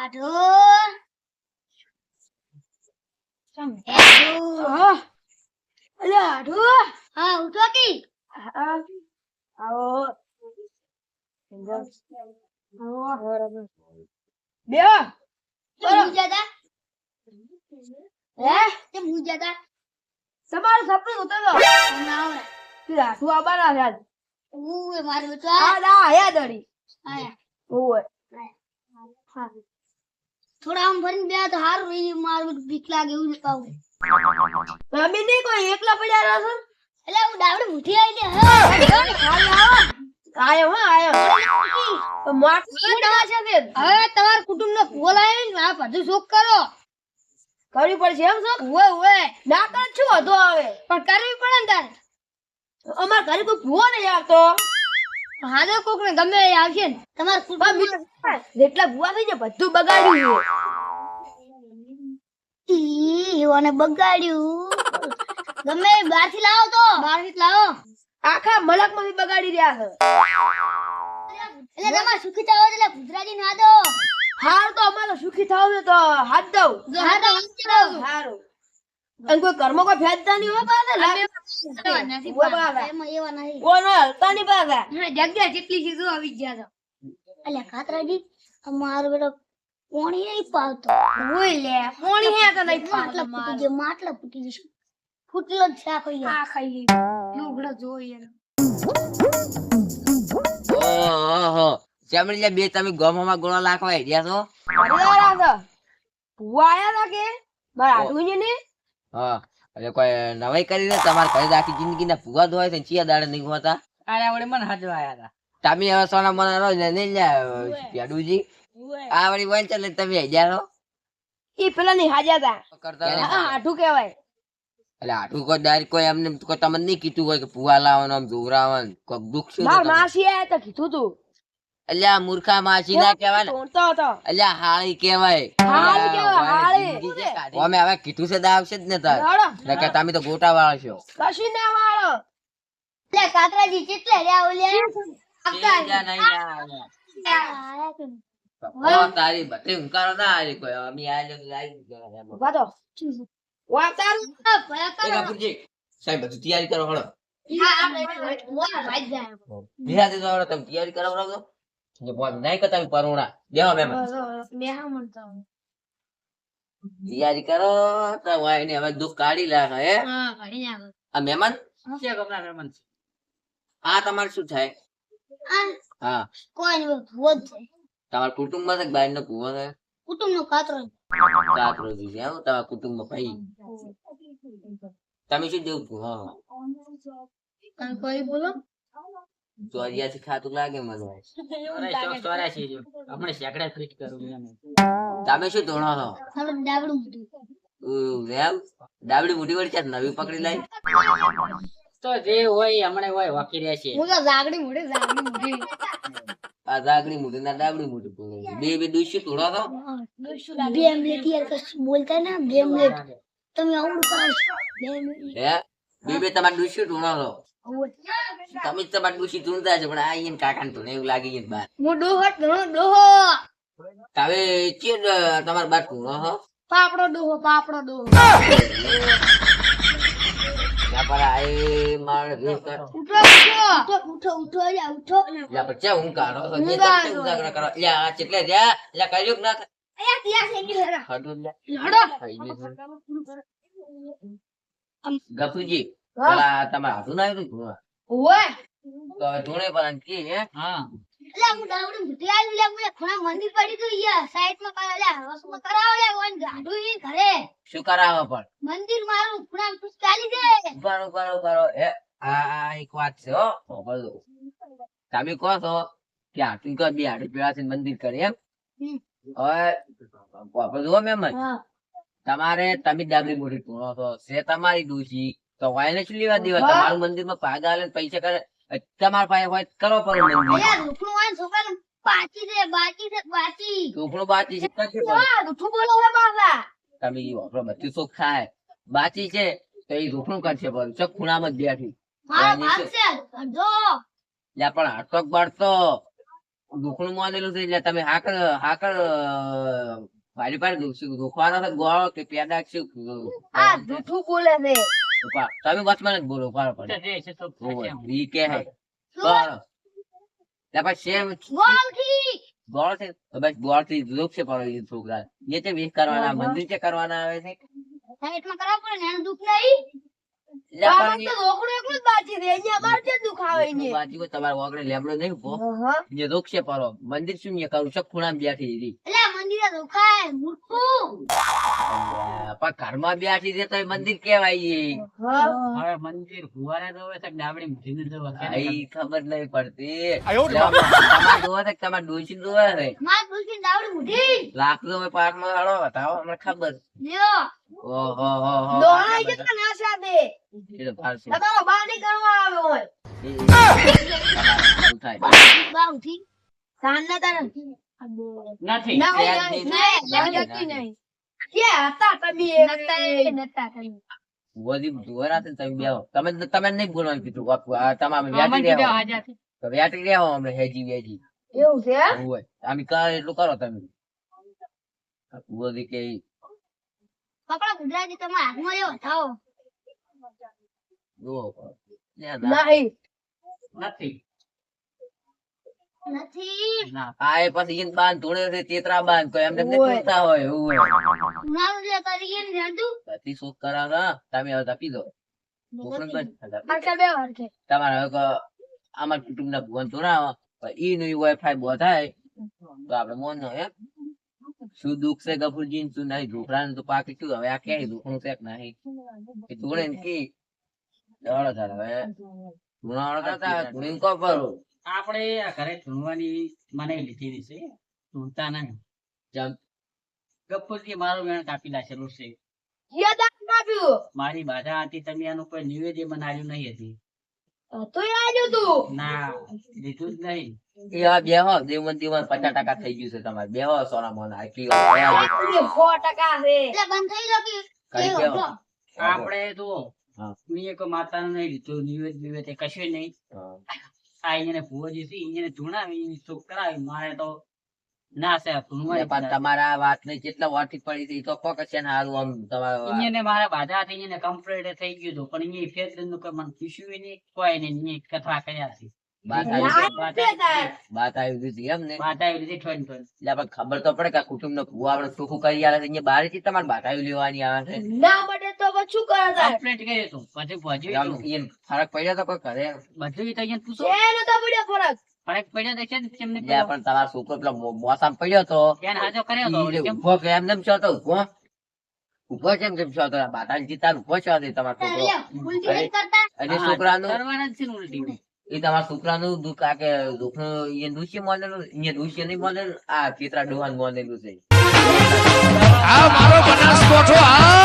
આઢો ચમ. આઢો હા. હા ઉઠો કી હા. આવો. બેહો. કેમ હું હે કેમ હું જાતા તમારું સપનું તો ના આવડે તું આઠું આવવાના છે આજ. ઉએ મારું તો આ ના આયા દડી આયા ઓય થોડા આમ ભરીને બે તો હારું રહી મારું બીક લાગે એવું પાવું તમે નહીં કોઈ એકલા પડ્યા રહો છો? એટલે હું ડાબડે મુઠી આવી દે હા? આયો હા આયો. માટ છે? કે હવે તમાર કુટુંબ નો ફોલ આવ્યો ને આ બધું શોખ કરો. કરવી પડશે એમ છો ઓએ ઓએ ના કર છું હતો આવે પણ કરવી પડે ને તારે. અમાર ઘરે કોઈ ભૂવો નહીં આવતો. હા કોક ને ગમે આવશે ને. તમારા કુટુંબ જેટલા ભૂવા થઈ જાય બધું બગાડ્યું. ઈ ઓને બગાડ્યું. ગમે બહાર લાવો તો. બહાર લાવો. આખા મલકમાંથી બગાડી રહ્યા છે. એટલે તમારે સુખી થાવ એટલે ગુજરાતી ના દો હાર તો અમારો સુખી થાવ તો હાથ દઉં. હા તો વાત કરો સારું અને કોઈ ઘરમાં કોઈ ફેંચતા નહીં હોય પાછા જગ્યા જેટલી ચીજો આવી ગયા તો. અલ્યા ખાતરાજી અમારો બેટો પોણી નહીં પાવતો. હોય લે પોણી હે તો નહીં માટલા ફૂટી ગયો માટલા ફૂટી જશે ફૂટલો જ શાક હોય આ ખાઈ લુગડા જોઈએ ઓહો ચમડી બે તમે ગોમાં ગોળા લાખવા આઈડિયા છો ને? હા એટલે કોઈ નવાઈ કરીને તમારે ઘરે આખી જિંદગી ના ભૂવા ધોવાય છે ચિયા દાડે નહીં હોતા? અરે વડે મને હજવાયા હતા. તમે હવે સોના મને રો ને નહીં લ્યા પેડુજી આ વળી વન ચાલે તમે છો ઈ પેલા ની હાજ્યા હતા. કરતા આ આઠું કહેવાય. એટલે આટલું કોઈ દાર કોઈ એમને કોઈ તમને નહીં કીધું હોય કે ભૂવા લાવવાનું આમ જોવરાવાનું કોઈ દુઃખ શું માર માસી આયા તો કીધું તું. આ મૂર્ખા માસી ના કહેવાય ને. આ હાળી કહેવાય. હાળી કહેવાય, હાળી. જિંદગી છે કાઢી. અમે હવે કીધું છે દા આવશે જ ને તાર. નકર તમે તો ગોટા વાળો છો. કશું ના વાળો. કાતરાજી કેટલે રહ્યા ઓલ્યા જા નહીં જા. તારી બધી હુંકારો ના કોઈ. અમે સાહેબ બધું તૈયારી કરો હળો. હા હળો તમે તૈયારી કરો હળો તો. જે બોલ નહીં કરતા પરોણા. બેહો મેમ મેહા મનતા તૈયારી કરો તો વાય ને હવે દુઃખ કાઢી લાગે હે? હા કાઢી નાખો. આ મહેમાન? છે કમરા મહેમાન છે? આ તમારે શું થાય? હા. કોઈ ભૂવો છે. તમારા કુટુંબમાં છે બાર નો ભૂવો છે? કુટુંબ નો કાતરો કાતરો છે એમ તમારા કુટુંબમાં ભાઈ. તમે શું જેવું ભૂવો? કોઈ બોલો? ચોરિયાથી ખાતું લાગે મને. અરે ચોક ચોર્યાસી જો હમણાં સેકડા ફિટ કરું તમે શું ધોણો છો? થોડું ડાબડું મોટું. ઉહ, એમ? ડાબડી મોટી વળી છે નવી પકડી લાઈ? તો જે હોય હમણાં હોય વાકી રહેશે હું તો જાગડી મોટી જાગડી મોટી. આ જાગડી મોટી ના ડાબડી મોટી પકડી બે બે દુષ્ય ધોણો છો? બે મિનિટ યાર કશું બોલતા ના બે મિનિટ તમે આવું કરો બે બે બે તમારે દુષ્ય ધોણો છો. તમે તો તમારે દુષ્ય ધૂણતા છો પણ આ અહીંયા કાકા ને ધૂણે એવું લાગી ગયું બાર હું ડોહો ડોહો ડોહો તમે ચીર તમાર બાર ધૂણો છો પાપડો ડોહો પાપડો ડોહો પર આ એ મારે કર. ઉઠો ઉઠો ઉઠો ઉઠો યા ઉઠો લ્યા પણ ચા ઊંઘ કાઢો છો? જે ઊંઘ તમે કરો. લ્યા આ ચેટલે રહ્યા? લ્યા કર્યું ના અયા ત્યાં થઈ ગયું હેરા ખાધું લ્યા. લડો ગફુજી, તમારે હાથું ના આવ્યું ધૂણે પર કે હે? હા. એટલે હું ડાવડી મોટી આવી લે હું ખૂણા મંદિર પડી ગયું યાર. સાઈડમાં કરા લે વસમાં કરાવ લે ઓન ગાડું ઈ ઘરે. શું કરાવો પણ? મંદિર મારું ખૂણા તું ચાલી દે ઉભારો ઉભારો ઉભારો. હે આ આ એક વાત છે હો. તમે કહો છો કે હાથું કર બે હાથું પેલા છે મંદિર કરે એમ. હવે વાપર જુઓ મેમન. તમારે તમે ડાબરી મોટી ધૂણો છો. છે તમારી દોષી. તો શું લેવા દેવા? તમારું મંદિરમાં આલે ને પૈસા કરે. તમારા પાસે હોય કરો પર મંદિર. રૂખણું પાચી દે બાકી છે બાકી ચોખણું બાચી છે જૂઠું બોલો હે તમે ઈ વાપરો બધું સુખ ખાય. બાચી છે તો એ રૂખણું કરશે પણ ચક ખૂણામાં જ બેઠી? છે પણ હાટોક બાળતો દુખણું માનેલું છે એટલે તમે હાકર હાકર ભારી પાડી દુખ દુખવાનો છે ગોળો કે પેડા શું? આ જૂઠું બોલે છે. તમે વચમાં જ બોલો ઊભા પડે. ઈ કે હે. શું? બરાબર. એટલે પછી શેમ ગોળથી. ગોળ છે. તો બસ ગોળથી દુખ છે પડે છોકરા. એ તે વિશ કરવાના મંદિર છે કરવાના આવે છે. સાઈડમાં કરાવવું પડે ને એનું દુઃખ નહીં. એટલે મંદિર શું કરું? છે ખૂણામાં બેઠી એટલે મંદિરે દુખાય મૂર્ખું. પણ ઘરમાં બેઠી છે તો એ મંદિર કેવાય ઈ. હા હવે મંદિર ફુવારે જોવે છે ડાબડી મૂકીને જોવે કે ખબર નહીં પડતી તમારે જોવે છે તમારે ડોશી જોવે છે માર ડોશીને દાવડી મૂઢી. લાકડો હવે પાકમાં હળો બતાવો અમને ખબર લ્યો. ઓહો હો હો દોણા કેટલા ના તમારો કરવા હોય તારે નથી તમે નહીં બોલવાનું કીધું. બાપુ. આ તમારે અમને તો હેજી વેજી એવું છે? આમ કરો એટલું કરો તમે. કે ગુજરાતી તમારા હાથમાં. થાઓ. નહીં. નથી નથી. ના આ પછી બાન છે તેતરા બાન કોઈ એમને હોય. એવું તમે હવે તપી દો. તમારે હવે કુટુંબ ના ભગવાન ધોરાવો ઈ નું વાઈફાઈ બો થાય તો આપડે મોન નો એમ શું દુઃખ છે ગફુરજી શું નહીં? ઢોકળા તો પાકી શું હવે આ ક્યાંય દુઃખ છે કે નહીં? એ ધોળે ને કી દોડો તારે હવે. કરતા ધૂણીને કો કરો. આપણે આ ઘરે ધૂણવાની મને લીધી છે. ધૂણતા નહીં. જમ ગપ્પુરજી મારો વેણ કાપી લાશે કાપ્યું? મારી બાધા હતી તમે આનું કોઈ નિવેદન બનાવ્યું નહીં હતી. તો આવ્યું તું. ના લીધું જ નહીં. એ હવે બેહો દેવ મંદિર પચાસ ટકા થઈ ગયું છે તમારે. બેહો સોના મોના આટલી વાર બેહો. આ સો ટકા છે. એટલે બંધ થઈ ગયો કે કરી કેવો બેહો. હતો? આપણે તો હા. મેં એક માતાનું નહીં લીધું નિવેદ નિવેદ કશું નહીં. હા. આ અહીંયા ભુવોજી છે અહીંયા ધૂણાવી સુખ કરાવી. મારે તો ના સે ધૂણવા પણ તમારા વાત ને જેટલા વાટી પડી હતી તો કોક છે ને હારું આમ તમારે અહીંયા મારા બાધા હતી કમ્પ્લીટ થઈ ગયું હતું પણ એ ફેરનું કે મને પૂછ્યું નહીં કોઈ અહીંયા કથા કર્યા છે. વાત આવી વાત તે થાય. વાત આવી હતી એમ ને બાધા એવી રીતે ઠોન ઠોન એટલે આપણે ખબર તો પડે કે કુટુંબ નો ભૂવા આપણે ચોખ્ખું કરી આલે અહીંયા બહારથી તમારે બાટાયું લેવાની આવે છે. ના મળે તો શું કરે તારે? કમ્પ્લીટ પછી ભજ્યું આમ ફરક પડ્યો તો કોઈ કરે. બધું તો અહીંયા પૂછો. એનો તો પડ્યો ફરક. ફરક પડ્યો તો છે તેમને પણ તમારો છોકરો પેલો મોસામ પડ્યો તો. એને હાજો કર્યો તો કેમ? ઊભો કે એમ નેમ છો તો ઊભો ઊભો કેમ કેમ છો તો? બાટાને જીતા ઊભો છો તમારો છોકરો. અને હા, કરવાના જ છે ઉલટી એ તમારા છોકરાનું દુઃખ આ કે દુઃખનું એ દુષ્ય માનેલું અહીંયા દુષ્ય નહીં માનેલું આ ચિત્રા ડોહાન માનેલું છે. આ મારો બનાસકોઠો, આ